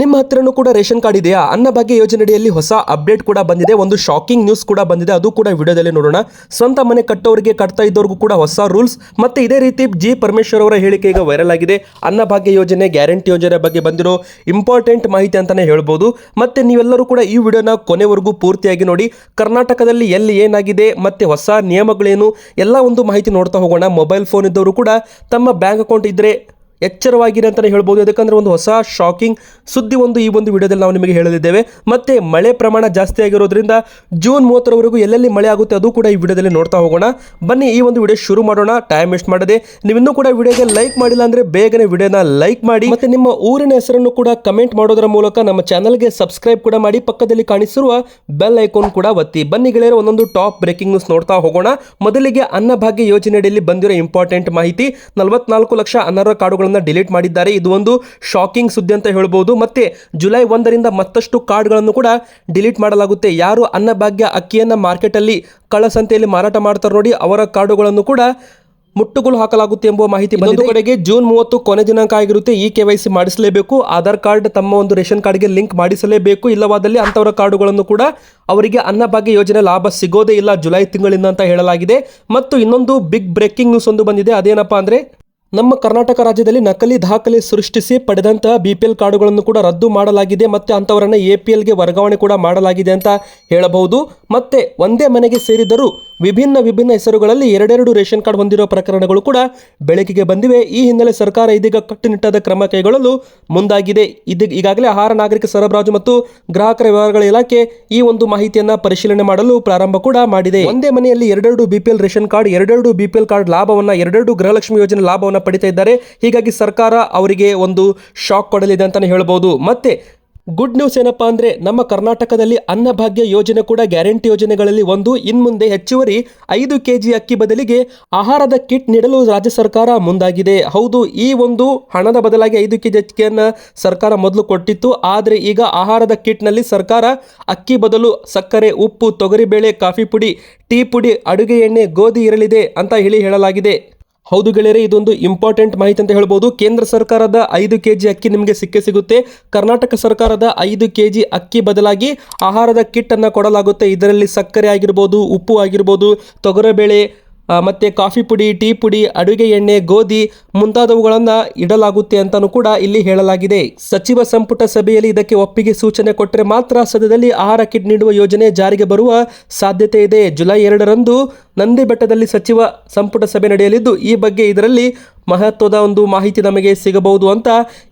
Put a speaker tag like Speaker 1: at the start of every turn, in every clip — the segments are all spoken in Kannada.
Speaker 1: ನಿಮ್ಮ ಹತ್ರನೂ ಕೂಡ ರೇಷನ್ ಕಾರ್ಡ್ ಇದೆಯಾ? ಅನ್ನ ಭಾಗ್ಯ ಯೋಜನೆಯಲ್ಲಿ ಹೊಸ ಅಪ್ಡೇಟ್ ಕೂಡ ಬಂದಿದೆ. ಒಂದು ಶಾಕಿಂಗ್ ನ್ಯೂಸ್ ಕೂಡ ಬಂದಿದೆ. ಅದು ಕೂಡ ವಿಡಿಯೋದಲ್ಲಿ ನೋಡೋಣ. ಸ್ವಂತ ಮನೆ ಕಟ್ಟೋರಿಗೆ ಕಟ್ತಾ ಇದ್ದವ್ರಿಗೂ ಕೂಡ ಹೊಸ ರೂಲ್ಸ್. ಮತ್ತೆ ಇದೇ ರೀತಿ ಜಿ ಪರಮೇಶ್ವರ್ ಅವರ ಹೇಳಿಕೆ ಈಗ ವೈರಲ್ ಆಗಿದೆ. ಅನ್ನ ಭಾಗ್ಯ ಯೋಜನೆ, ಗ್ಯಾರಂಟಿ ಯೋಜನೆ ಬಗ್ಗೆ ಬಂದಿರೋ ಇಂಪಾರ್ಟೆಂಟ್ ಮಾಹಿತಿ ಅಂತಾನೆ ಹೇಳ್ಬೋದು. ಮತ್ತೆ ನೀವೆಲ್ಲರೂ ಕೂಡ ಈ ವಿಡಿಯೋನ ಕೊನೆವರೆಗೂ ಪೂರ್ತಿಯಾಗಿ ನೋಡಿ. ಕರ್ನಾಟಕದಲ್ಲಿ ಎಲ್ಲಿ ಏನಾಗಿದೆ, ಮತ್ತೆ ಹೊಸ ನಿಯಮಗಳೇನು, ಎಲ್ಲ ಒಂದು ಮಾಹಿತಿ ನೋಡ್ತಾ ಹೋಗೋಣ. ಮೊಬೈಲ್ ಫೋನ್ ಇದ್ದವರು ಕೂಡ ತಮ್ಮ ಬ್ಯಾಂಕ್ ಅಕೌಂಟ್ ಇದ್ರೆ ಎಚ್ಚರವಾಗಿರಿ ಅಂತಲೇ ಹೇಳ್ಬೋದು. ಯಾಕಂದರೆ ಒಂದು ಹೊಸ ಶಾಕಿಂಗ್ ಸುದ್ದಿ ಒಂದು ಈ ಒಂದು ವಿಡಿಯೋದಲ್ಲಿ ನಾವು ನಿಮಗೆ ಹೇಳಲಿದ್ದೇವೆ. ಮತ್ತೆ ಮಳೆ ಪ್ರಮಾಣ ಜಾಸ್ತಿ ಆಗಿರೋದ್ರಿಂದ ಜೂನ್ ಮೂವತ್ತರವರೆಗೂ ಎಲ್ಲೆಲ್ಲಿ ಮಳೆ ಆಗುತ್ತೆ ಅದು ಕೂಡ ಈ ವಿಡಿಯೋದಲ್ಲಿ ನೋಡ್ತಾ ಹೋಗೋಣ. ಬನ್ನಿ ಈ ಒಂದು ವಿಡಿಯೋ ಶುರು ಮಾಡೋಣ. ಟೈಮ್ ವೇಸ್ಟ್ ಮಾಡದೆ. ನೀವಿನ್ನೂ ಕೂಡ ವಿಡಿಯೋಗೆ ಲೈಕ್ ಮಾಡಿಲ್ಲ ಅಂದರೆ ಬೇಗನೆ ವಿಡಿಯೋನ ಲೈಕ್ ಮಾಡಿ. ಮತ್ತೆ ನಿಮ್ಮ ಊರಿನ ಹೆಸರನ್ನು ಕೂಡ ಕಮೆಂಟ್ ಮಾಡೋದರ ಮೂಲಕ ನಮ್ಮ ಚಾನಲ್ಗೆ ಸಬ್ಸ್ಕ್ರೈಬ್ ಕೂಡ ಮಾಡಿ. ಪಕ್ಕದಲ್ಲಿ ಕಾಣಿಸಿರುವ ಬೆಲ್ ಐಕಾನ್ ಕೂಡ ಒತ್ತಿ. ಬನ್ನಿ ಗೆಳೆಯರು, ಒಂದೊಂದು ಟಾಪ್ ಬ್ರೇಕಿಂಗ್ ನ್ಯೂಸ್ ನೋಡ್ತಾ ಹೋಗೋಣ. ಮೊದಲಿಗೆ ಅನ್ನಭಾಗ್ಯ ಯೋಜನೆಯಡಿಯಲ್ಲಿ ಬಂದಿರೋ ಇಂಪಾರ್ಟೆಂಟ್ ಮಾಹಿತಿ. ನಲವತ್ನಾಲ್ಕು ಲಕ್ಷ ಅನರ್ಹ ಕಾರ್ಡುಗಳನ್ನು ಡಿಲೀಟ್ ಮಾಡಿದ್ದಾರೆ. ಇದು ಒಂದು ಶಾಕಿಂಗ್ ಸುದ್ದಿ ಅಂತ ಹೇಳ್ಬೋದು. ಮತ್ತೆ ಜುಲೈ ಒಂದರಿಂದ ಮತ್ತಷ್ಟು ಕಾರ್ಡ್ಗಳನ್ನು ಕೂಡ ಡಿಲೀಟ್ ಮಾಡಲಾಗುತ್ತೆ. ಯಾರು ಅನ್ನಭಾಗ್ಯ ಅಕ್ಕಿಯನ್ನು ಮಾರ್ಕೆಟಲ್ಲಿ ಕಳಸಂತೆಯಲ್ಲಿ ಮಾರಾಟ ಮಾಡ್ತಾರೆ ನೋಡಿ ಅವರ ಕಾರ್ಡುಗಳನ್ನು ಕೂಡ ಮುಟ್ಟುಗೋಲು ಹಾಕಲಾಗುತ್ತೆ ಎಂಬ ಮಾಹಿತಿ ಬಂದಿದೆ. ಕಡೆಗೆ ಜೂನ್ ಮೂವತ್ತು ಕೊನೆ ದಿನಾಂಕ ಆಗಿರುತ್ತೆ. ಈ ಕೆ ವೈ ಸಿ ಮಾಡಿಸಲೇಬೇಕು. ಆಧಾರ್ ಕಾರ್ಡ್ ತಮ್ಮ ಒಂದು ರೇಷನ್ ಕಾರ್ಡ್ಗೆ ಲಿಂಕ್ ಮಾಡಿಸಲೇಬೇಕು. ಇಲ್ಲವಾದಲ್ಲಿ ಅಂಥವರ ಕಾರ್ಡುಗಳನ್ನು ಕೂಡ ಅವರಿಗೆ ಅನ್ನಭಾಗ್ಯ ಯೋಜನೆ ಲಾಭ ಸಿಗೋದೇ ಇಲ್ಲ ಜುಲೈ ತಿಂಗಳಿಂದ ಅಂತ ಹೇಳಲಾಗಿದೆ. ಮತ್ತು ಇನ್ನೊಂದು ಬಿಗ್ ಬ್ರೇಕಿಂಗ್ ನ್ಯೂಸ್ ಒಂದು ಬಂದಿದೆ. ಅದೇನಪ್ಪ ಅಂದರೆ ನಮ್ಮ ಕರ್ನಾಟಕ ರಾಜ್ಯದಲ್ಲಿ ನಕಲಿ ದಾಖಲೆ ಸೃಷ್ಟಿಸಿ ಪಡೆದಂತಹ ಬಿ ಪಿ ಎಲ್ ಕಾರ್ಡುಗಳನ್ನು ಕೂಡ ರದ್ದು ಮಾಡಲಾಗಿದೆ ಮತ್ತು ಅಂಥವರನ್ನು ಎ ಪಿ ಎಲ್ಗೆ ವರ್ಗಾವಣೆ ಕೂಡ ಮಾಡಲಾಗಿದೆ ಅಂತ ಹೇಳಬಹುದು. ಮತ್ತೆ ಒಂದೇ ಮನೆಗೆ ಸೇರಿದರೂ ವಿಭಿನ್ನ ವಿಭಿನ್ನ ಹೆಸರುಗಳಲ್ಲಿ ಎರಡೆರಡು ರೇಷನ್ ಕಾರ್ಡ್ ಹೊಂದಿರುವ ಪ್ರಕರಣಗಳು ಕೂಡ ಬೆಳಕಿಗೆ ಬಂದಿವೆ. ಈ ಹಿನ್ನೆಲೆ ಸರ್ಕಾರ ಇದೀಗ ಕಟ್ಟುನಿಟ್ಟಾದ ಕ್ರಮ ಕೈಗೊಳ್ಳಲು ಮುಂದಾಗಿದೆ. ಇದು ಈಗಾಗಲೇ ಆಹಾರ, ನಾಗರಿಕ ಸರಬರಾಜು ಮತ್ತು ಗ್ರಾಹಕರ ವ್ಯವಹಾರಗಳ ಇಲಾಖೆ ಈ ಒಂದು ಮಾಹಿತಿಯನ್ನ ಪರಿಶೀಲನೆ ಮಾಡಲು ಪ್ರಾರಂಭ ಕೂಡ ಮಾಡಿದೆ. ಒಂದೇ ಮನೆಯಲ್ಲಿ ಎರಡೆರಡು ಬಿಪಿಎಲ್ ರೇಷನ್ ಕಾರ್ಡ್, ಎರಡೆರಡು ಬಿಪಿಎಲ್ ಕಾರ್ಡ್ ಲಾಭವನ್ನ, ಎರಡೆರಡು ಗೃಹಲಕ್ಷ್ಮಿ ಯೋಜನೆ ಲಾಭವನ್ನ ಪಡಿತಾ ಇದ್ದಾರೆ. ಹೀಗಾಗಿ ಸರ್ಕಾರ ಅವರಿಗೆ ಒಂದು ಶಾಕ್ ಕೊಡಲಿದೆ ಅಂತಲೇ ಹೇಳ್ಬೋದು. ಮತ್ತೆ ಗುಡ್ ನ್ಯೂಸ್ ಏನಪ್ಪಾ ಅಂದ್ರೆ ನಮ್ಮ ಕರ್ನಾಟಕದಲ್ಲಿ ಅನ್ನಭಾಗ್ಯ ಯೋಜನೆ ಕೂಡ ಗ್ಯಾರಂಟಿ ಯೋಜನೆಗಳಲ್ಲಿ ಒಂದು. ಇನ್ಮುಂದೆ ಹೆಚ್ಚುವರಿ ಐದು ಕೆಜಿ ಅಕ್ಕಿ ಬದಲಿಗೆ ಆಹಾರದ ಕಿಟ್ ನೀಡಲು ರಾಜ್ಯ ಸರ್ಕಾರ ಮುಂದಾಗಿದೆ. ಹೌದು, ಈ ಒಂದು ಹಣದ ಬದಲಾಗಿ ಐದು ಕೆಜಿ ಅಕ್ಕಿಯನ್ನು ಸರ್ಕಾರ ಮೊದಲು ಕೊಟ್ಟಿತ್ತು. ಆದರೆ ಈಗ ಆಹಾರದ ಕಿಟ್ನಲ್ಲಿ ಸರ್ಕಾರ ಅಕ್ಕಿ ಬದಲು ಸಕ್ಕರೆ, ಉಪ್ಪು, ತೊಗರಿಬೇಳೆ, ಕಾಫಿ ಪುಡಿ, ಟೀ ಪುಡಿ, ಅಡುಗೆ ಎಣ್ಣೆ, ಗೋಧಿ ಇರಲಿದೆ ಅಂತ ಹೇಳಿ ಹೇಳಲಾಗಿದೆ. ಹೌದು ಗೆಳೆಯರೆ, ಇದೊಂದು ಇಂಪಾರ್ಟೆಂಟ್ ಮಾಹಿತಿ ಅಂತ ಹೇಳ್ಬೋದು. ಕೇಂದ್ರ ಸರ್ಕಾರದ ಐದು ಕೆ ಜಿ ಅಕ್ಕಿ ನಿಮಗೆ ಸಿಕ್ಕೇ ಸಿಗುತ್ತೆ. ಕರ್ನಾಟಕ ಸರ್ಕಾರದ ಐದು ಕೆ ಜಿ ಅಕ್ಕಿ ಬದಲಾಗಿ ಆಹಾರದ ಕಿಟ್ ಅನ್ನು ಕೊಡಲಾಗುತ್ತೆ. ಇದರಲ್ಲಿ ಸಕ್ಕರೆ ಆಗಿರ್ಬೋದು, ಉಪ್ಪು ಆಗಿರ್ಬೋದು, ತೊಗರಿಬೇಳೆ ಮತ್ತೆ ಕಾಫಿ ಪುಡಿ, ಟೀ ಪುಡಿ, ಅಡುಗೆ ಎಣ್ಣೆ, ಗೋಧಿ ಮುಂತಾದವುಗಳನ್ನು ಇಡಲಾಗುತ್ತೆ ಅಂತಲೂ ಕೂಡ ಇಲ್ಲಿ ಹೇಳಲಾಗಿದೆ. ಸಚಿವ ಸಂಪುಟ ಸಭೆಯಲ್ಲಿ ಇದಕ್ಕೆ ಒಪ್ಪಿಗೆ ಸೂಚನೆ ಕೊಟ್ಟರೆ ಮಾತ್ರ ಸದ್ಯದಲ್ಲಿ ಆಹಾರ ಕಿಟ್ ನೀಡುವ ಯೋಜನೆ ಜಾರಿಗೆ ಬರುವ ಸಾಧ್ಯತೆ ಇದೆ. ಜುಲೈ ಎರಡರಂದು ನಂದಿ ಬೆಟ್ಟದಲ್ಲಿ ಸಚಿವ ಸಂಪುಟ ಸಭೆ ನಡೆಯಲಿದ್ದು, ಈ ಬಗ್ಗೆ ಇದರಲ್ಲಿ ಮಹತ್ವದ ಒಂದು ಮಾಹಿತಿ ನಮಗೆ ಸಿಗಬಹುದು ಅಂತ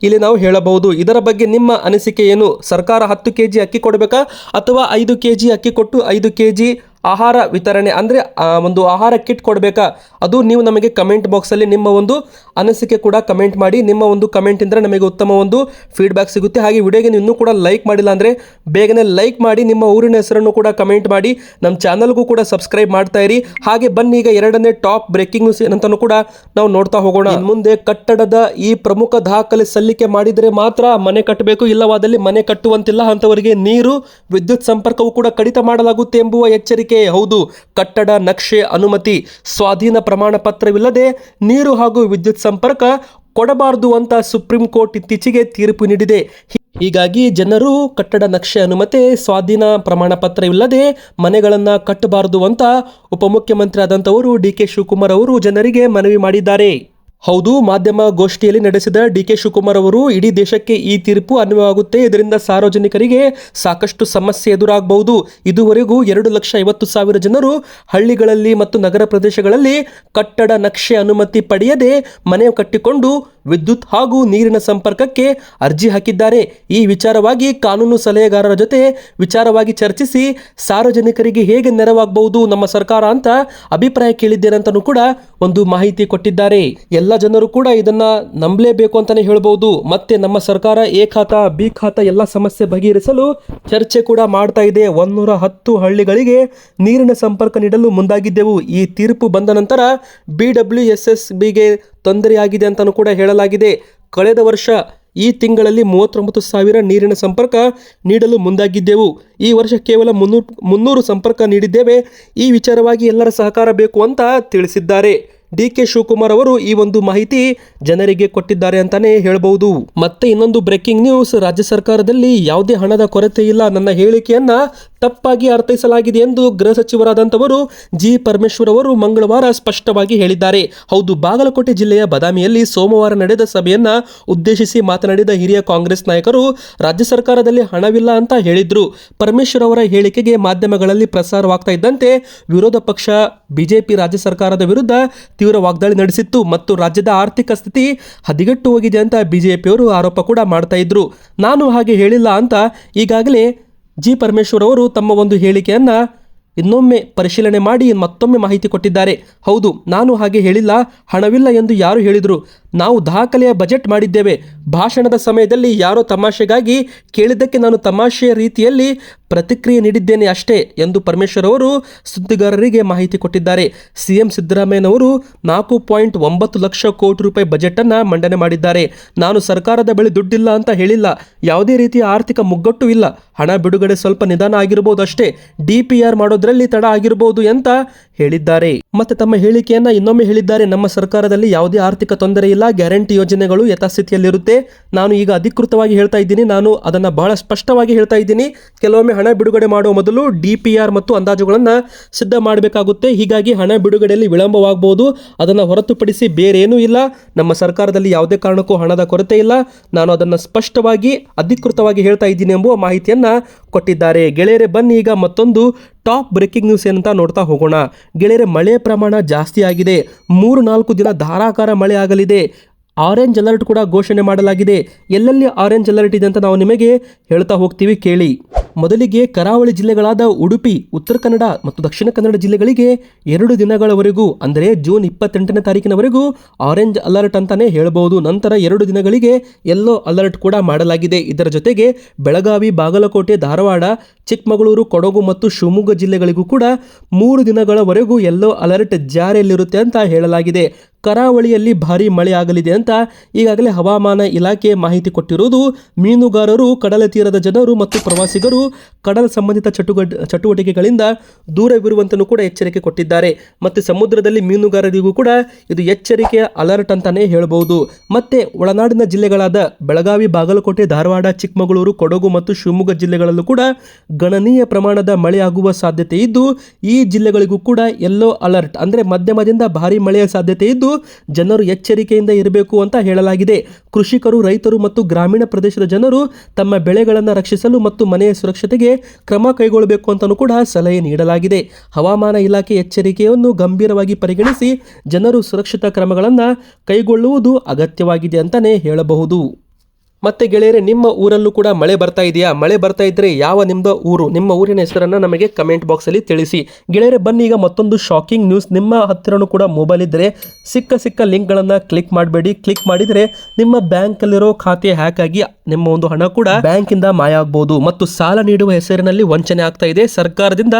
Speaker 1: ಇಲ್ಲಿ ನಾವು ಹೇಳಬಹುದು. ಇದರ ಬಗ್ಗೆ ನಿಮ್ಮ ಅನಿಸಿಕೆ ಏನು? ಸರ್ಕಾರ ಹತ್ತು ಕೆ ಜಿ ಅಕ್ಕಿ ಕೊಡಬೇಕಾ ಅಥವಾ ಐದು ಕೆ ಜಿ ಅಕ್ಕಿ ಕೊಟ್ಟು ಐದು ಕೆ ಜಿ ಆಹಾರ ವಿತರಣೆ ಅಂದರೆ ಒಂದು ಆಹಾರ ಕಿಟ್ ಕೊಡಬೇಕಾ? ಅದು ನೀವು ನಮಗೆ ಕಮೆಂಟ್ ಬಾಕ್ಸಲ್ಲಿ ನಿಮ್ಮ ಒಂದು ಅನಿಸಿಕೆ ಕೂಡ ಕಮೆಂಟ್ ಮಾಡಿ, ನಿಮ್ಮ ಒಂದು ಕಮೆಂಟಿಂದ ನಮಗೆ ಉತ್ತಮ ಒಂದು ಫೀಡ್ಬ್ಯಾಕ್ ಸಿಗುತ್ತೆ. ಹಾಗೆ ವಿಡಿಯೋಗೆ ನೀವು ಇನ್ನೂ ಕೂಡ ಲೈಕ್ ಮಾಡಿಲ್ಲ ಅಂದರೆ, ಬೇಗನೆ ಲೈಕ್ ಮಾಡಿ, ನಿಮ್ಮ ಊರಿನ ಹೆಸರನ್ನು ಕೂಡ ಕಮೆಂಟ್ ಮಾಡಿ, ನಮ್ಮ ಚಾನಲ್ಗೂ ಕೂಡ ಸಬ್ಸ್ಕ್ರೈಬ್ ಮಾಡ್ತಾ ಇರಿ. ಹಾಗೆ ಬನ್ನಿ, ಈಗ ಎರಡನೇ ಟಾಪ್ ಬ್ರೇಕಿಂಗ್ ನ್ಯೂಸ್ ಏನಂತನೂ ಕೂಡ ನಾವು ನೋಡ್ತಾ ಹೋಗೋಣ. ಮುಂದೆ ಕಟ್ಟಡದ ಈ ಪ್ರಮುಖ ದಾಖಲೆ ಸಲ್ಲಿಕೆ ಮಾಡಿದರೆ ಮಾತ್ರ ಮನೆ ಕಟ್ಟಬೇಕು, ಇಲ್ಲವಾದಲ್ಲಿ ಮನೆ ಕಟ್ಟುವಂತಿಲ್ಲ. ಅಂತವರಿಗೆ ನೀರು, ವಿದ್ಯುತ್ ಸಂಪರ್ಕವು ಕೂಡ ಕಡಿತ ಮಾಡಲಾಗುತ್ತೆ ಎಂಬುವ ಎಚ್ಚರಿಕೆ ಹೌದು. ಕಟ್ಟಡ, ನಕ್ಷೆ, ಅನುಮತಿ, ಸ್ವಾಧೀನ ಪ್ರಮಾಣ ಪತ್ರವಿಲ್ಲದೆ ನೀರು ಹಾಗೂ ವಿದ್ಯುತ್ ಸಂಪರ್ಕ ಕೊಡಬಾರದು ಅಂತ ಸುಪ್ರೀಂ ಕೋರ್ಟ್ ಇತ್ತೀಚೆಗೆ ತೀರ್ಪು ನೀಡಿದೆ. ಹೀಗಾಗಿ ಜನರು ಕಟ್ಟಡ, ನಕ್ಷೆ, ಅನುಮತಿ, ಸ್ವಾಧೀನ ಪ್ರಮಾಣ ಪತ್ರ ಇಲ್ಲದೆ ಮನೆಗಳನ್ನು ಕಟ್ಟಬಾರದು ಅಂತ ಉಪಮುಖ್ಯಮಂತ್ರಿ ಆದಂಥವರು ಡಿ ಕೆ ಶಿವಕುಮಾರ್ ಅವರು ಜನರಿಗೆ ಮನವಿ ಮಾಡಿದ್ದಾರೆ. ಹೌದು, ಮಾಧ್ಯಮ ಗೋಷ್ಠಿಯಲ್ಲಿ ನಡೆಸಿದ ಡಿ ಕೆ ಶಿವಕುಮಾರ್ ಅವರು, ಇಡೀ ದೇಶಕ್ಕೆ ಈ ತೀರ್ಪು ಅನ್ವಯವಾಗುತ್ತೆ. ಇದರಿಂದ ಸಾರ್ವಜನಿಕರಿಗೆ ಸಾಕಷ್ಟು ಸಮಸ್ಯೆ ಎದುರಾಗಬಹುದು. ಇದುವರೆಗೂ ಎರಡು ಲಕ್ಷ ಐವತ್ತು ಸಾವಿರ ಜನರು ಹಳ್ಳಿಗಳಲ್ಲಿ ಮತ್ತು ನಗರ ಪ್ರದೇಶಗಳಲ್ಲಿ ಕಟ್ಟಡ ನಕ್ಷೆ ಅನುಮತಿ ಪಡೆಯದೆ ಮನೆ ಕಟ್ಟಿಕೊಂಡು ವಿದ್ಯುತ್ ಹಾಗೂ ನೀರಿನ ಸಂಪರ್ಕಕ್ಕೆ ಅರ್ಜಿ ಹಾಕಿದ್ದಾರೆ. ಈ ವಿಚಾರವಾಗಿ ಕಾನೂನು ಸಲಹೆಗಾರರ ಜೊತೆ ವಿಚಾರವಾಗಿ ಚರ್ಚಿಸಿ ಸಾರ್ವಜನಿಕರಿಗೆ ಹೇಗೆ ನೆರವಾಗಬಹುದು, ನಮ್ಮ ಸರ್ಕಾರ ಅಂತ ಅಭಿಪ್ರಾಯ ಕೇಳಿದ್ದೇನೆ ಅಂತಲೂ ಕೂಡ ಒಂದು ಮಾಹಿತಿ ಕೊಟ್ಟಿದ್ದಾರೆ. ಎಲ್ಲ ಜನರು ಕೂಡ ಇದನ್ನ ನಂಬಲೇಬೇಕು ಅಂತಾನೆ ಹೇಳ್ಬೋದು. ಮತ್ತೆ ನಮ್ಮ ಸರ್ಕಾರ ಎ ಖಾತಾ, ಬಿ ಖಾತಾ ಎಲ್ಲ ಸಮಸ್ಯೆ ಬಗೆಹರಿಸಲು ಚರ್ಚೆ ಕೂಡ ಮಾಡ್ತಾ ಇದೆ. ಒಂದೂರ ಹತ್ತು ಹಳ್ಳಿಗಳಿಗೆ ನೀರಿನ ಸಂಪರ್ಕ ನೀಡಲು ಮುಂದಾಗಿದ್ದೆವು. ಈ ತೀರ್ಪು ಬಂದ ನಂತರ ಬಿ ಡಬ್ಲ್ಯೂ ಎಸ್ ಎಸ್ ಬಿಗೆ ತೊಂದರೆಯಾಗಿದೆ ಅಂತಲೂ ಕೂಡ ಹೇಳಲಾಗಿದೆ. ಕಳೆದ ವರ್ಷ ಈ ತಿಂಗಳಲ್ಲಿ ಮೂವತ್ತೊಂಬತ್ತು ಸಾವಿರ ನೀರಿನ ಸಂಪರ್ಕ ನೀಡಲು ಮುಂದಾಗಿದ್ದೆವು. ಈ ವರ್ಷ ಕೇವಲ ಮುನ್ನೂರು ಮುನ್ನೂರು ಸಂಪರ್ಕ ನೀಡಿದ್ದೇವೆ. ಈ ವಿಚಾರವಾಗಿ ಎಲ್ಲರ ಸಹಕಾರ ಬೇಕು ಅಂತ ತಿಳಿಸಿದ್ದಾರೆ. ಡಿ ಕೆ ಶಿವಕುಮಾರ್ ಅವರು ಈ ಒಂದು ಮಾಹಿತಿ ಜನರಿಗೆ ಕೊಟ್ಟಿದ್ದಾರೆ ಅಂತಾನೆ ಹೇಳಬಹುದು. ಮತ್ತೆ ಇನ್ನೊಂದು ಬ್ರೇಕಿಂಗ್ ನ್ಯೂಸ್. ರಾಜ್ಯ ಸರ್ಕಾರದಲ್ಲಿ ಯಾವುದೇ ಹಣದ ಕೊರತೆ ಇಲ್ಲ. ನನ್ನ ಹೇಳಿಕೆಯನ್ನ ತಪ್ಪಾಗಿ ಅರ್ಥೈಸಲಾಗಿದೆ ಎಂದು ಗೃಹ ಸಚಿವರಾದಂಥವರು ಜಿ ಪರಮೇಶ್ವರ್ ಅವರು ಮಂಗಳವಾರ ಸ್ಪಷ್ಟವಾಗಿ ಹೇಳಿದ್ದಾರೆ. ಹೌದು, ಬಾಗಲಕೋಟೆ ಜಿಲ್ಲೆಯ ಬದಾಮಿಯಲ್ಲಿ ಸೋಮವಾರ ನಡೆದ ಸಭೆಯನ್ನ ಉದ್ದೇಶಿಸಿ ಮಾತನಾಡಿದ ಹಿರಿಯ ಕಾಂಗ್ರೆಸ್ ನಾಯಕರು, ರಾಜ್ಯ ಸರ್ಕಾರದಲ್ಲಿ ಹಣವಿಲ್ಲ ಅಂತ ಹೇಳಿದ್ರು. ಪರಮೇಶ್ವರ್ ಅವರ ಹೇಳಿಕೆಗೆ ಮಾಧ್ಯಮಗಳಲ್ಲಿ ಪ್ರಸಾರವಾಗ್ತಾ ಇದ್ದಂತೆ ವಿರೋಧ ಪಕ್ಷ ಬಿಜೆಪಿ ರಾಜ್ಯ ಸರ್ಕಾರದ ವಿರುದ್ಧ ತೀವ್ರ ವಾಗ್ದಾಳಿ ನಡೆಸಿತ್ತು ಮತ್ತು ರಾಜ್ಯದ ಆರ್ಥಿಕ ಸ್ಥಿತಿ ಹದಿಗೆಟ್ಟು ಹೋಗಿದೆ ಅಂತ ಬಿಜೆಪಿಯವರು ಆರೋಪ ಕೂಡ ಮಾಡ್ತಾ ನಾನು ಹಾಗೆ ಹೇಳಿಲ್ಲ ಅಂತ ಈಗಾಗಲೇ ಜಿ ಪರಮೇಶ್ವರ್ ಅವರು ತಮ್ಮ ಒಂದು ಹೇಳಿಕೆಯನ್ನು ಇನ್ನೊಮ್ಮೆ ಪರಿಶೀಲನೆ ಮಾಡಿ ಮತ್ತೊಮ್ಮೆ ಮಾಹಿತಿ ಕೊಟ್ಟಿದ್ದಾರೆ. ಹೌದು, ನಾನು ಹಾಗೆ ಹೇಳಿಲ್ಲ, ಹಣವಿಲ್ಲ ಎಂದು ಯಾರು ಹೇಳಿದರು. ನಾವು ದಾಖಲೆಯ ಬಜೆಟ್ ಮಾಡಿದ್ದೇವೆ. ಭಾಷಣದ ಸಮಯದಲ್ಲಿ ಯಾರೋ ತಮಾಷೆಗಾಗಿ ಕೇಳಿದ್ದಕ್ಕೆ ನಾನು ತಮಾಷೆಯ ರೀತಿಯಲ್ಲಿ ಪ್ರತಿಕ್ರಿಯೆ ನೀಡಿದ್ದೇನೆ ಅಷ್ಟೇ ಎಂದು ಪರಮೇಶ್ವರ್ ಅವರು ಸುದ್ದಿಗಾರರಿಗೆ ಮಾಹಿತಿ ಕೊಟ್ಟಿದ್ದಾರೆ. ಸಿಎಂ ಸಿದ್ದರಾಮಯ್ಯನವರು ನಾಲ್ಕು ಪಾಯಿಂಟ್ ಒಂಬತ್ತು ಲಕ್ಷ ಕೋಟಿ ರೂಪಾಯಿ ಬಜೆಟ್ ಅನ್ನು ಮಂಡನೆ ಮಾಡಿದ್ದಾರೆ. ನಾನು ಸರ್ಕಾರದ ಬಳಿ ದುಡ್ಡಿಲ್ಲ ಅಂತ ಹೇಳಿಲ್ಲ. ಯಾವುದೇ ರೀತಿಯ ಆರ್ಥಿಕ ಮುಗ್ಗಟ್ಟು ಇಲ್ಲ. ಹಣ ಬಿಡುಗಡೆ ಸ್ವಲ್ಪ ನಿಧಾನ ಆಗಿರಬಹುದು ಅಷ್ಟೇ ಡಿ ಪಿ ಆರ್ ಮಾಡೋದ್ರಲ್ಲಿ ತಡ ಆಗಿರಬಹುದು ಅಂತ ಹೇಳಿದ್ದಾರೆ. ಮತ್ತೆ ತಮ್ಮ ಹೇಳಿಕೆಯನ್ನ ಇನ್ನೊಮ್ಮೆ ಹೇಳಿದ್ದಾರೆ. ನಮ್ಮ ಸರ್ಕಾರದಲ್ಲಿ ಯಾವುದೇ ಆರ್ಥಿಕ ತೊಂದರೆ ಇಲ್ಲ. ಗ್ಯಾರಂಟಿ ಯೋಜನೆಗಳು ಯಥಾಸ್ಥಿತಿಯಲ್ಲಿರುತ್ತೆ. ನಾನು ಈಗ ಅಧಿಕೃತವಾಗಿ ಹೇಳ್ತಾ ಇದ್ದೀನಿ. ನಾನು ಅದನ್ನ ಬಹಳ ಸ್ಪಷ್ಟವಾಗಿ ಹೇಳ್ತಾ ಇದ್ದೀನಿ. ಕೆಲವೊಮ್ಮೆ ಹಣ ಬಿಡುಗಡೆ ಮಾಡುವ ಮೊದಲು ಡಿ ಪಿ ಆರ್ ಮತ್ತು ಅಂದಾಜುಗಳನ್ನು ಸಿದ್ಧ ಮಾಡಬೇಕಾಗುತ್ತೆ. ಹೀಗಾಗಿ ಹಣ ಬಿಡುಗಡೆಯಲ್ಲಿ ವಿಳಂಬವಾಗಬಹುದು ಅದನ್ನು ಹೊರತುಪಡಿಸಿ ಬೇರೇನೂ ಇಲ್ಲ. ನಮ್ಮ ಸರ್ಕಾರದಲ್ಲಿ ಯಾವುದೇ ಕಾರಣಕ್ಕೂ ಹಣದ ಕೊರತೆ ಇಲ್ಲ. ನಾನು ಅದನ್ನು ಸ್ಪಷ್ಟವಾಗಿ, ಅಧಿಕೃತವಾಗಿ ಹೇಳ್ತಾ ಇದ್ದೀನಿ ಎಂಬುವ ಮಾಹಿತಿಯನ್ನ ಕೊಟ್ಟಿದ್ದಾರೆ. ಗೆಳೆಯರೆ, ಬನ್ನಿ ಈಗ ಮತ್ತೊಂದು ಟಾಪ್ ಬ್ರೇಕಿಂಗ್ ನ್ಯೂಸ್ ಏನಂತ ನೋಡ್ತಾ ಹೋಗೋಣ. ಗೆಳೆಯರೆ ಮಳೆ ಪ್ರಮಾಣ ಜಾಸ್ತಿ ಆಗಿದೆ. ಮೂರು ನಾಲ್ಕು ದಿನ ಧಾರಾಕಾರ ಮಳೆ ಆಗಲಿದೆ ಆರೆಂಜ್ ಅಲರ್ಟ್ ಕೂಡ ಘೋಷಣೆ ಮಾಡಲಾಗಿದೆ. ಎಲ್ಲೆಲ್ಲಿ ಆರೆಂಜ್ ಅಲರ್ಟ್ ಇದೆ ಅಂತ ನಾವು ನಿಮಗೆ ಹೇಳ್ತಾ ಹೋಗ್ತೀವಿ, ಕೇಳಿ. ಮೊದಲಿಗೆ ಕರಾವಳಿ ಜಿಲ್ಲೆಗಳಾದ ಉಡುಪಿ, ಉತ್ತರ ಕನ್ನಡ ಮತ್ತು ದಕ್ಷಿಣ ಕನ್ನಡ ಜಿಲ್ಲೆಗಳಿಗೆ ಎರಡು ದಿನಗಳವರೆಗೂ, ಅಂದರೆ ಜೂನ್ ಇಪ್ಪತ್ತೆಂಟನೇ ತಾರೀಕಿನವರೆಗೂ ಆರೆಂಜ್ ಅಲರ್ಟ್ ಅಂತಾನೆ ಹೇಳಬಹುದು ನಂತರ ಎರಡು ದಿನಗಳಿಗೆ ಯೆಲ್ಲೋ ಅಲರ್ಟ್ ಕೂಡ ಮಾಡಲಾಗಿದೆ. ಇದರ ಜೊತೆಗೆ ಬೆಳಗಾವಿ, ಬಾಗಲಕೋಟೆ, ಧಾರವಾಡ, ಚಿಕ್ಕಮಗಳೂರು, ಕೊಡಗು ಮತ್ತು ಶಿವಮೊಗ್ಗ ಜಿಲ್ಲೆಗಳಿಗೂ ಕೂಡ ಮೂರು ದಿನಗಳವರೆಗೂ ಯೆಲ್ಲೋ ಅಲರ್ಟ್ ಜಾರಿಯಲ್ಲಿರುತ್ತೆ ಅಂತ ಹೇಳಲಾಗಿದೆ. ಕರಾವಳಿಯಲ್ಲಿ ಭಾರೀ ಮಳೆ ಆಗಲಿದೆ ಅಂತ ಈಗಾಗಲೇ ಹವಾಮಾನ ಇಲಾಖೆ ಮಾಹಿತಿ ಕೊಟ್ಟಿರುವುದು, ಮೀನುಗಾರರು, ಕಡಲ ತೀರದ ಜನರು ಮತ್ತು ಪ್ರವಾಸಿಗರು ಕಡಲ ಸಂಬಂಧಿತ ಚಟುವಟ, ಚಟುವಟಿಕೆಗಳಿಂದ ದೂರವಿರುವಂತನೂ ಕೂಡ ಎಚ್ಚರಿಕೆ ಕೊಟ್ಟಿದ್ದಾರೆ. ಮತ್ತು ಸಮುದ್ರದಲ್ಲಿ ಮೀನುಗಾರರಿಗೂ ಕೂಡ ಇದು ಎಚ್ಚರಿಕೆಯ ಅಲರ್ಟ್ ಅಂತಾನೆ ಹೇಳಬಹುದು ಮತ್ತೆ ಒಳನಾಡಿನ ಜಿಲ್ಲೆಗಳಾದ ಬೆಳಗಾವಿ, ಬಾಗಲಕೋಟೆ, ಧಾರವಾಡ, ಚಿಕ್ಕಮಗಳೂರು, ಕೊಡಗು ಮತ್ತು ಶಿವಮೊಗ್ಗ ಜಿಲ್ಲೆಗಳಲ್ಲೂ ಕೂಡ ಗಣನೀಯ ಪ್ರಮಾಣದ ಮಳೆಯಾಗುವ ಸಾಧ್ಯತೆ ಇದ್ದು, ಈ ಜಿಲ್ಲೆಗಳಿಗೂ ಕೂಡ ಯೆಲ್ಲೋ ಅಲರ್ಟ್ ಅಂದರೆ ಮಧ್ಯಮದಿಂದ ಭಾರೀ ಮಳೆಯ ಸಾಧ್ಯತೆ ಇದ್ದು ಜನರು ಎಚ್ಚರಿಕೆಯಿಂದ ಇರಬೇಕು ಅಂತ ಹೇಳಲಾಗಿದೆ. ಕೃಷಿಕರು, ರೈತರು ಮತ್ತು ಗ್ರಾಮೀಣ ಪ್ರದೇಶದ ಜನರು ತಮ್ಮ ಬೆಳೆಗಳನ್ನು ರಕ್ಷಿಸಲು ಮತ್ತು ಮನೆಯ ಸುರಕ್ಷತೆಗೆ ಕ್ರಮ ಕೈಗೊಳ್ಳಬೇಕು ಅಂತಲೂ ಕೂಡ ಸಲಹೆ ನೀಡಲಾಗಿದೆ. ಹವಾಮಾನ ಇಲಾಖೆ ಎಚ್ಚರಿಕೆಯನ್ನು ಗಂಭೀರವಾಗಿ ಪರಿಗಣಿಸಿ ಜನರು ಸುರಕ್ಷಿತ ಕ್ರಮಗಳನ್ನು ಕೈಗೊಳ್ಳುವುದು ಅಗತ್ಯವಾಗಿದೆ ಅಂತಲೇ ಹೇಳಬಹುದು. ಮತ್ತೆ ಗೆಳೆಯರೆ, ನಿಮ್ಮ ಊರಲ್ಲೂ ಕೂಡ ಮಳೆ ಬರ್ತಾ ಇದೆಯಾ? ಮಳೆ ಬರ್ತಾ ಇದ್ರೆ ಯಾವ ನಿಮ್ಮದು ಊರು? ನಿಮ್ಮ ಊರಿನ ಹೆಸರನ್ನ ನಮಗೆ ಕಮೆಂಟ್ ಬಾಕ್ಸಲ್ಲಿ ತಿಳಿಸಿ. ಗೆಳೆಯರೆ, ಬನ್ನಿ, ಈಗ ಮತ್ತೊಂದು ಶಾಕಿಂಗ್ ನ್ಯೂಸ್ ನಿಮ್ಮ ಹತ್ತಿರನೂ ಕೂಡ ಮೊಬೈಲ್ ಇದ್ದರೆ ಸಿಕ್ಕ ಸಿಕ್ಕ ಲಿಂಕ್ಗಳನ್ನು ಕ್ಲಿಕ್ ಮಾಡಬೇಡಿ. ಕ್ಲಿಕ್ ಮಾಡಿದರೆ ನಿಮ್ಮ ಬ್ಯಾಂಕಲ್ಲಿರೋ ಖಾತೆ ಹ್ಯಾಕ್ ಆಗಿ ನಿಮ್ಮ ಒಂದು ಹಣ ಕೂಡ ಬ್ಯಾಂಕಿಂದ ಮಾಯ ಆಗ್ಬೋದು. ಮತ್ತು ಸಾಲ ನೀಡುವ ಹೆಸರಿನಲ್ಲಿ ವಂಚನೆ ಆಗ್ತಾ ಇದೆ. ಸರ್ಕಾರದಿಂದ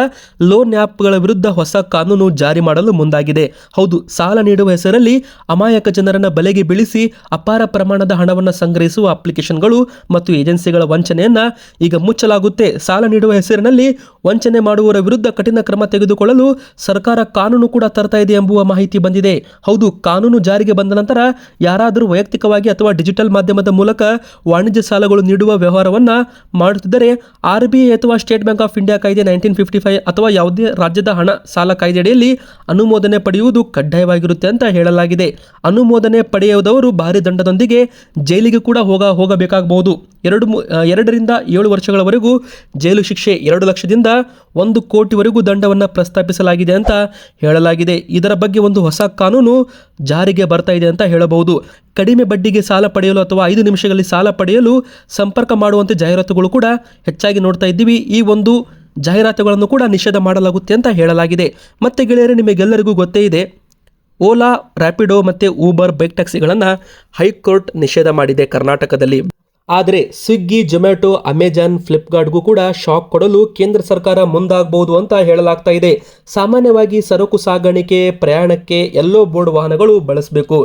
Speaker 1: ಲೋನ್ ಆ್ಯಪ್ಗಳ ವಿರುದ್ಧ ಹೊಸ ಕಾನೂನು ಜಾರಿ ಮಾಡಲು ಮುಂದಾಗಿದೆ. ಹೌದು, ಸಾಲ ನೀಡುವ ಹೆಸರಲ್ಲಿ ಅಮಾಯಕ ಜನರನ್ನ ಬಲೆಗೆ ಬೀಳಿಸಿ ಅಪಾರ ಪ್ರಮಾಣದ ಹಣವನ್ನು ಸಂಗ್ರಹಿಸುವ ಅಪ್ಲಿಕೇಶನ್ಗಳು ಮತ್ತು ಏಜೆನ್ಸಿಗಳ ವಂಚನೆಯನ್ನ ಈಗ ಮುಚ್ಚಲಾಗುತ್ತೆ. ಸಾಲ ನೀಡುವ ಹೆಸರಿನಲ್ಲಿ ವಂಚನೆ ಮಾಡುವವರ ವಿರುದ್ಧ ಕಠಿಣ ಕ್ರಮ ತೆಗೆದುಕೊಳ್ಳಲು ಸರ್ಕಾರ ಕಾನೂನು ಕೂಡ ತರ್ತಾ ಇದೆ ಎಂಬುವ ಮಾಹಿತಿ ಬಂದಿದೆ. ಹೌದು, ಕಾನೂನು ಜಾರಿಗೆ ಬಂದ ನಂತರ ಯಾರಾದರೂ ವೈಯಕ್ತಿಕವಾಗಿ ಅಥವಾ ಡಿಜಿಟಲ್ ಮಾಧ್ಯಮದ ಮೂಲಕ ವಾಣಿಜ್ಯ ಸಾಲಗಳು ನೀಡುವ ವ್ಯವಹಾರವನ್ನ ಮಾಡುತ್ತಿದ್ದರೆ ಆರ್ ಬಿ ಐ ಅಥವಾ ಸ್ಟೇಟ್ ಬ್ಯಾಂಕ್ ಆಫ್ ಇಂಡಿಯಾ ಕಾಯ್ದೆ ನೈನ್ಟೀನ್ ಫಿಫ್ಟಿ ಫೈವ್ ಅಥವಾ ಯಾವುದೇ ರಾಜ್ಯದ ಹಣ ಸಾಲ ಕಾಯ್ದೆಯಡಿಯಲ್ಲಿ ಅನುಮೋದನೆ ಪಡೆಯುವುದು ಕಡ್ಡಾಯವಾಗಿರುತ್ತೆ ಅಂತ ಹೇಳಲಾಗಿದೆ. ಅನುಮೋದನೆ ಪಡೆಯುವುದವರು ಭಾರಿ ದಂಡದೊಂದಿಗೆ ಜೈಲಿಗೆ ಕೂಡ ಹೋಗ ಹೋಗಬೇಕಾಗಬಹುದು. ಎರಡು ಎರಡರಿಂದ ಏಳು ವರ್ಷಗಳವರೆಗೂ ಜೈಲು ಶಿಕ್ಷೆ ಎರಡು ಲಕ್ಷದಿಂದ ಒಂದು ಕೋಟಿವರೆಗೂ ದಂಡವನ್ನು ಪ್ರಸ್ತಾಪಿಸಲಾಗಿದೆ ಅಂತ ಹೇಳಲಾಗಿದೆ. ಇದರ ಬಗ್ಗೆ ಒಂದು ಹೊಸ ಕಾನೂನು ಜಾರಿಗೆ ಬರ್ತಾ ಇದೆ ಅಂತ ಹೇಳಬಹುದು. ಕಡಿಮೆ ಬಡ್ಡಿಗೆ ಸಾಲ ಪಡೆಯಲು ಅಥವಾ ಐದು ನಿಮಿಷಗಳಲ್ಲಿ ಸಾಲ ಪಡೆಯಲು ಸಂಪರ್ಕ ಮಾಡುವಂತೆ ಜಾಹೀರಾತುಗಳು ಕೂಡ ಹೆಚ್ಚಾಗಿ ನೋಡ್ತಾ ಇದ್ದೀವಿ. ಈ ಒಂದು ಜಾಹೀರಾತುಗಳನ್ನು ಕೂಡ ನಿಷೇಧ ಮಾಡಲಾಗುತ್ತೆ ಅಂತ ಹೇಳಲಾಗಿದೆ. ಮತ್ತೆ ಗೆಳೆಯರೆ, ನಿಮಗೆಲ್ಲರಿಗೂ ಗೊತ್ತೇ ಇದೆ ಓಲಾ ರ್ಯಾಪಿಡೋ ಮತ್ತು ಊಬರ್ ಬೈಕ್ ಟ್ಯಾಕ್ಸಿಗಳನ್ನು ಹೈಕೋರ್ಟ್ ನಿಷೇಧ ಮಾಡಿದೆ ಕರ್ನಾಟಕದಲ್ಲಿ. ಆದರೆ ಸ್ವಿಗ್ಗಿ, ಜೊಮ್ಯಾಟೊ, ಅಮೆಜಾನ್, ಫ್ಲಿಪ್ಕಾರ್ಟ್ಗೂ ಕೂಡ ಶಾಕ್ ಕೊಡಲು ಕೇಂದ್ರ ಸರ್ಕಾರ ಮುಂದಾಗಬಹುದು ಅಂತ ಹೇಳಲಾಗ್ತಾ ಇದೆ. ಸಾಮಾನ್ಯವಾಗಿ ಸರಕು ಸಾಗಾಣಿಕೆ, ಪ್ರಯಾಣಕ್ಕೆ ಎಲ್ಲೋ ಬೋರ್ಡ್ ವಾಹನಗಳು ಬಳಸಬೇಕು.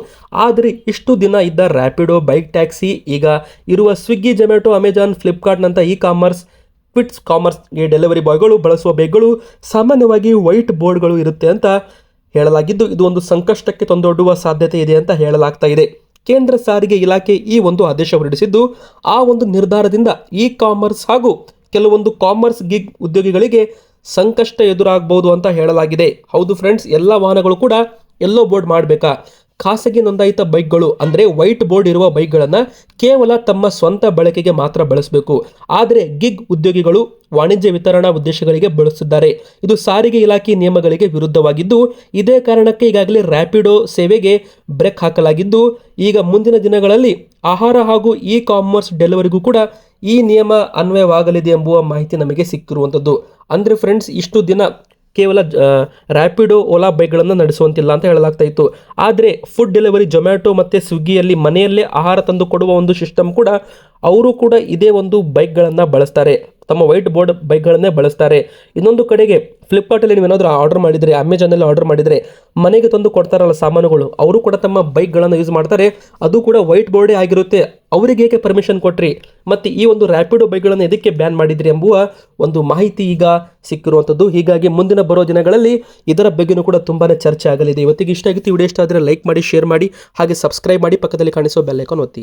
Speaker 1: ಆದರೆ ಇಷ್ಟು ದಿನ ಇದ್ದ ರ್ಯಾಪಿಡೋ ಬೈಕ್ ಟ್ಯಾಕ್ಸಿ, ಈಗ ಇರುವ ಸ್ವಿಗ್ಗಿ, ಜೊಮ್ಯಾಟೊ, ಅಮೆಜಾನ್, ಫ್ಲಿಪ್ಕಾರ್ಟ್ನಂಥ ಇ ಕಾಮರ್ಸ್ ಕ್ವಿಟ್ಸ್ ಕಾಮರ್ಸ್ಗೆ ಡೆಲಿವರಿ ಬಾಯ್ಗಳು ಬಳಸುವ ಬೈಕ್ಗಳು ಸಾಮಾನ್ಯವಾಗಿ ವೈಟ್ ಬೋರ್ಡ್ಗಳು ಇರುತ್ತೆ ಅಂತ ಹೇಳಲಾಗಿದ್ದು, ಇದು ಒಂದು ಸಂಕಷ್ಟಕ್ಕೆ ತಂದೊಡ್ಡುವ ಸಾಧ್ಯತೆ ಇದೆ ಅಂತ ಹೇಳಲಾಗ್ತಾ ಇದೆ. ಕೇಂದ್ರ ಸಾರಿಗೆ ಇಲಾಖೆ ಈ ಒಂದು ಆದೇಶ ಹೊರಡಿಸಿದ್ದು, ಆ ಒಂದು ನಿರ್ಧಾರದಿಂದ ಇ ಕಾಮರ್ಸ್ ಹಾಗೂ ಕೆಲವೊಂದು ಕಾಮರ್ಸ್ ಗಿಗ್ ಉದ್ಯೋಗಿಗಳಿಗೆ ಸಂಕಷ್ಟ ಎದುರಾಗಬಹುದು ಅಂತ ಹೇಳಲಾಗಿದೆ. ಹೌದು ಫ್ರೆಂಡ್ಸ್ ಎಲ್ಲ ವಾಹನಗಳು ಕೂಡ ಎಲ್ಲೋ ಬೋರ್ಡ್ ಮಾಡಬೇಕಾ? ಖಾಸಗಿ ನೋಂದಾಯಿತ ಬೈಕ್ಗಳು ಅಂದರೆ ವೈಟ್ ಬೋರ್ಡ್ ಇರುವ ಬೈಕ್ಗಳನ್ನು ಕೇವಲ ತಮ್ಮ ಸ್ವಂತ ಬಳಕೆಗೆ ಮಾತ್ರ ಬಳಸಬೇಕು. ಆದರೆ ಗಿಗ್ ಉದ್ಯೋಗಿಗಳು ವಾಣಿಜ್ಯ ವಿತರಣಾ ಉದ್ದೇಶಗಳಿಗೆ ಬಳಸುತ್ತಿದ್ದಾರೆ ಇದು ಸಾರಿಗೆ ಇಲಾಖೆ ನಿಯಮಗಳಿಗೆ ವಿರುದ್ಧವಾಗಿದ್ದು, ಇದೇ ಕಾರಣಕ್ಕೆ ಈಗಾಗಲೇ ರ್ಯಾಪಿಡೋ ಸೇವೆಗೆ ಬ್ರೇಕ್ ಹಾಕಲಾಗಿದ್ದು, ಈಗ ಮುಂದಿನ ದಿನಗಳಲ್ಲಿ ಆಹಾರ ಹಾಗೂ ಇ ಕಾಮರ್ಸ್ ಡೆಲಿವರಿಗೂ ಕೂಡ ಈ ನಿಯಮ ಅನ್ವಯವಾಗಲಿದೆ ಎಂಬುವ ಮಾಹಿತಿ ನಮಗೆ ಸಿಕ್ಕಿರುವಂಥದ್ದು. ಅಂದರೆ ಫ್ರೆಂಡ್ಸ್ ಇಷ್ಟು ದಿನ ಕೇವಲ ರ್ಯಾಪಿಡೋ ಓಲಾ ಬೈಕ್ಗಳನ್ನು ನಡೆಸುವಂತಿಲ್ಲ ಅಂತ ಹೇಳಲಾಗ್ತಾ ಇತ್ತು. ಆದರೆ ಫುಡ್ ಡೆಲಿವರಿ ಜೊಮ್ಯಾಟೊ ಮತ್ತು ಸ್ವಿಗ್ಗಿಯಲ್ಲಿ ಮನೆಯಲ್ಲೇ ಆಹಾರ ತಂದು ಕೊಡುವ ಒಂದು ಸಿಸ್ಟಮ್ ಕೂಡ, ಅವರು ಕೂಡ ಇದೇ ಒಂದು ಬೈಕ್ಗಳನ್ನು ಬಳಸ್ತಾರೆ. ತಮ್ಮ ವೈಟ್ ಬೋರ್ಡ್ ಬೈಕ್ಗಳನ್ನೇ ಬಳಸ್ತಾರೆ. ಇನ್ನೊಂದು ಕಡೆಗೆ ಫ್ಲಿಪ್ಕಾರ್ಟಲ್ಲಿ ನೀವು ಏನಾದರೂ ಆರ್ಡರ್ ಮಾಡಿದರೆ ಅಮೆಜಾನಲ್ಲಿ ಆರ್ಡರ್ ಮಾಡಿದರೆ ಮನೆಗೆ ತಂದು ಕೊಡ್ತಾರಲ್ಲ ಸಾಮಾನುಗಳು, ಅವರು ಕೂಡ ತಮ್ಮ ಬೈಕ್ಗಳನ್ನು ಯೂಸ್ ಮಾಡ್ತಾರೆ. ಅದು ಕೂಡ ವೈಟ್ ಬೋರ್ಡೇ ಆಗಿರುತ್ತೆ. ಅವರಿಗೆ ಏಕೆ ಪರ್ಮಿಷನ್ ಕೊಟ್ರಿ? ಮತ್ತು ಈ ಒಂದು ರ್ಯಾಪಿಡೋ ಬೈಕ್ಗಳನ್ನು ಇದಕ್ಕೆ ಬ್ಯಾನ್ ಮಾಡಿದ್ರಿ ಎಂಬುವ ಒಂದು ಮಾಹಿತಿ ಈಗ ಸಿಕ್ಕಿರುವಂಥದ್ದು. ಹೀಗಾಗಿ ಮುಂದಿನ ಬರೋ ದಿನಗಳಲ್ಲಿ ಇದರ ಬಗ್ಗೆನೂ ಕೂಡ ತುಂಬಾ ಚರ್ಚೆ ಆಗಲಿದೆ. ಇವತ್ತಿಗೆ ಇಷ್ಟ ಆಗಿತ್ತು. ವಿಡಿಯೋ ಇಷ್ಟ ಆದರೆ ಲೈಕ್ ಮಾಡಿ, ಶೇರ್ ಮಾಡಿ, ಹಾಗೆ ಸಬ್ಸ್ಕ್ರೈಬ್ ಮಾಡಿ. ಪಕ್ಕದಲ್ಲಿ ಕಾಣಿಸೋ ಬೆಲ್ಲೈಕಾನ್ ಒತ್ತಿ.